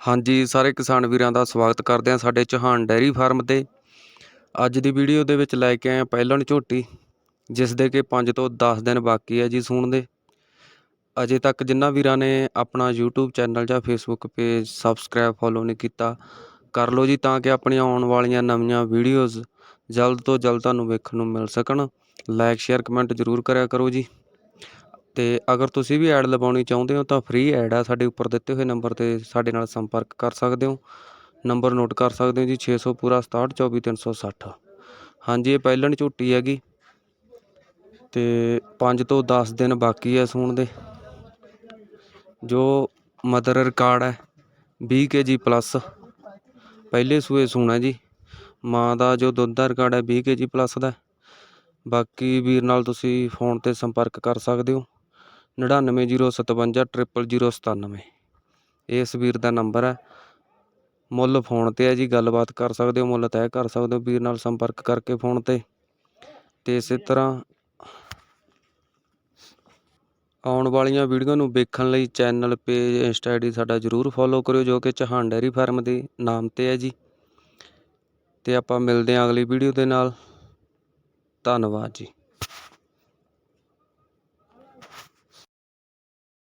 ਹਾਂਜੀ, ਸਾਰੇ ਕਿਸਾਨ ਵੀਰਾਂ ਦਾ ਸਵਾਗਤ ਕਰਦੇ ਹਾਂ ਸਾਡੇ ਚੌਹਾਨ ਡੈਰੀ ਫਾਰਮ ਤੇ। ਅੱਜ ਦੀ ਵੀਡੀਓ ਦੇ ਵਿੱਚ ਲੈ ਕੇ ਆਏ ਹਾਂ ਪਹਿਲਣ ਝੋਟੀ, ਜਿਸ ਦੇ ਕਿ 5 ਤੋਂ 10 ਦਿਨ ਬਾਕੀ ਹੈ ਜੀ ਸੂਣ ਦੇ। ਅਜੇ ਤੱਕ ਜਿਨ੍ਹਾਂ ਵੀਰਾਂ ਨੇ ਆਪਣਾ YouTube ਚੈਨਲ ਜਾਂ Facebook ਪੇਜ ਸਬਸਕ੍ਰਾਈਬ ਫੋਲੋ ਨਹੀਂ ਕੀਤਾ, ਕਰ ਲਓ ਜੀ ਤਾਂ ਕਿ ਆਪਣੀਆਂ ਆਉਣ ਵਾਲੀਆਂ ਨਵੀਆਂ ਵੀਡੀਓਜ਼ ਜਲਦ ਤੋਂ ਜਲਦ ਤੁਹਾਨੂੰ ਵੇਖਣ ਨੂੰ ਮਿਲ ਸਕਣ। ਲਾਈਕ ਸ਼ੇਅਰ ਕਮੈਂਟ ਜ਼ਰੂਰ ਕਰਿਆ ਕਰੋ ਜੀ। ਅਤੇ ਅਗਰ ਤੁਸੀਂ ਵੀ ਐਡ ਲਵਾਉਣੀ ਚਾਹੁੰਦੇ ਹੋ ਤਾਂ ਫ੍ਰੀ ਐਡ ਆ ਸਾਡੇ ਉੱਪਰ ਦਿੱਤੇ ਹੋਏ ਨੰਬਰ ਤੇ ਸਾਡੇ ਨਾਲ ਸੰਪਰਕ ਕਰ ਸਕਦੇ ਹੋ। ਨੰਬਰ ਨੋਟ ਕਰ ਸਕਦੇ ਹੋ ਜੀ 600 ਪੂਰਾ 6724360 ਹਾਂਜੀ, ਇਹ ਪਹਿਲਣ ਝੋਟੀ ਹੈਗੀ। ਤੇ 5 ਤੋਂ 10 ਦਿਨ ਬਾਕੀ ਹੈ ਸੂਣ ਦੇ। ਜੋ ਮਦਰ ਰਿਕਾਰਡ ਹੈ 20 ਕੇਜੀ ਪਲੱਸ ਪਹਿਲੇ ਸੂਏ ਸੂਣਾ ਜੀ। ਮਾਂ ਦਾ ਜੋ ਦੁੱਧ ਦਾ ਰਿਕਾਰਡ ਹੈ 20 ਕੇਜੀ ਪਲੱਸ ਦਾ। ਬਾਕੀ ਵੀਰ ਨਾਲ ਤੁਸੀਂ ਫੋਨ ਤੇ ਸੰਪਰਕ ਕਰ ਸਕਦੇ ਹੋ। 9905500097 ਇਸ ਵੀਰ ਦਾ ਨੰਬਰ ਹੈ। ਮੁੱਲ ਫੋਨ ਤੇ ਹੈ ਜੀ, ਗੱਲਬਾਤ ਕਰ ਸਕਦੇ ਹੋ, ਮੁੱਲ ਤੈਅ ਕਰ ਸਕਦੇ ਹੋ, ਵੀਰ ਨਾਲ ਸੰਪਰਕ ਕਰਕੇ ਫੋਨ ਤੇ। ਤੇ ਇਸੇ ਤਰ੍ਹਾਂ ਆਉਣ ਵਾਲੀਆਂ ਵੀਡੀਓ ਨੂੰ ਵੇਖਣ ਲਈ ਚੈਨਲ ਪੇਜ, ਇੰਸਟਾ ਆਈਡੀ ਸਾਡਾ ਜਰੂਰ ਫੋਲੋ ਕਰਿਓ, ਜੋ ਕਿ ਚਹਾਨ ਡੈਰੀ ਫਾਰਮ ਦੇ ਨਾਮ ਤੇ ਹੈ ਜੀ। ਤੇ ਆਪਾਂ ਮਿਲਦੇ ਹਾਂ ਅਗਲੀ ਵੀਡੀਓ ਦੇ ਨਾਲ। ਧੰਨਵਾਦ ਜੀ।